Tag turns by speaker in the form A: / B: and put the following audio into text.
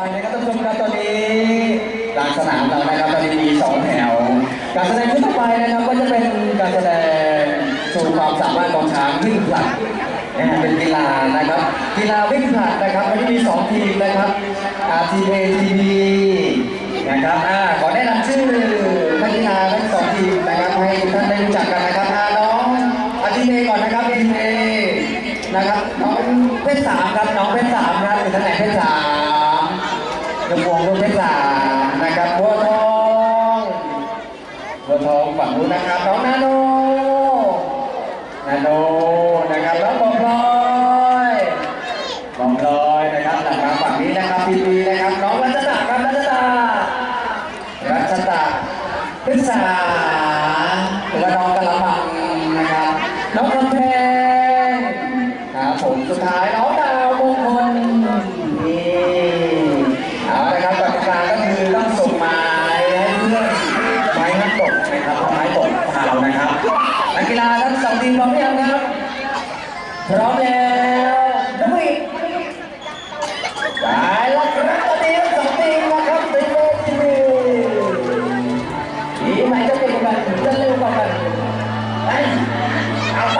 A: ไปนะครับท่านผู้ชมครับตอนนี้กลางสนามเรานะครับตอนนี้มีสองแถว การแสดงชุดต่อไปนะครับก็จะเป็นการแสดงโชว์ความสามารถของช้างวิ่งผลัดเป็นกีฬานะครับ กีฬาวิ่งผลัดนะครับวันนี้มีสองทีมนะครับ RTA TV นะครับอ่าขอแนะนำชื่อนักกีฬาทั้งสองทีมนะครับให้ท่านได้รู้จักกันนะครับอ่าน้อง RTA ก่อนนะครับ RTA นะครับน้องเพชรสามครับน้องเพชรสามครับอยู่ตำแหน่งเพชรสาม กระวงลูกเพชรสานะครับบัวทองบัวทองฝั่งนู้นนะครับน้องนาโนนาโนนะครับแล้วบอมลอยบอมลอยนะครับหลังมาฝั่งนี้นะครับพีพีนะครับน้องรัชตาครับรัชตารัชตาเพชรสาและน้องกระลำบังนะครับน้องกำแพงครับผมสุดท้าย กีฬาทั้งสองทีมพร้อมแล้วครับพร้อมแล้วดูอีกไปแล้วครับตอนนี้ทั้งสองทีมนะครับทีมเอทีมทีมไหนจะเก่งกันจะเร็วกว่ากันไปเอาไป